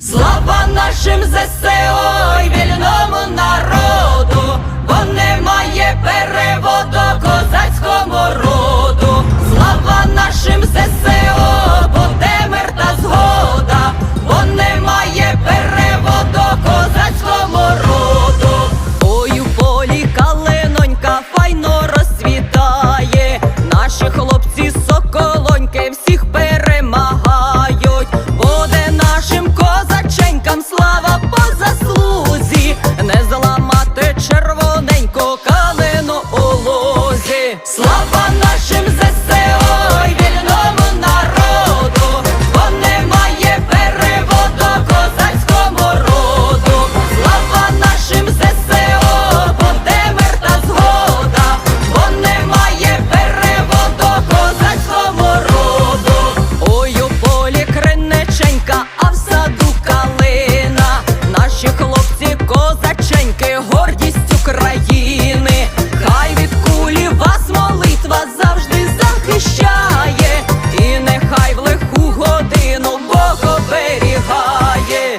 Слава нашим ЗСО і вільному народу, бо немає переводу козацькому роду, слава нашим ЗСО, бо де та згода, бо немає переводу козацькому роду. Ой, у полі калинонька файно розцвітає, наші хлопці соколоньки всі.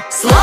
Slow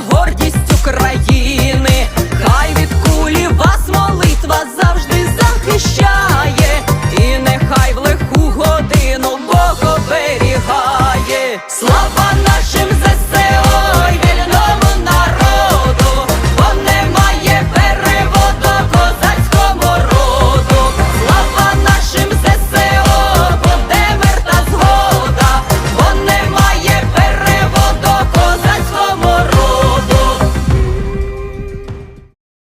гордість.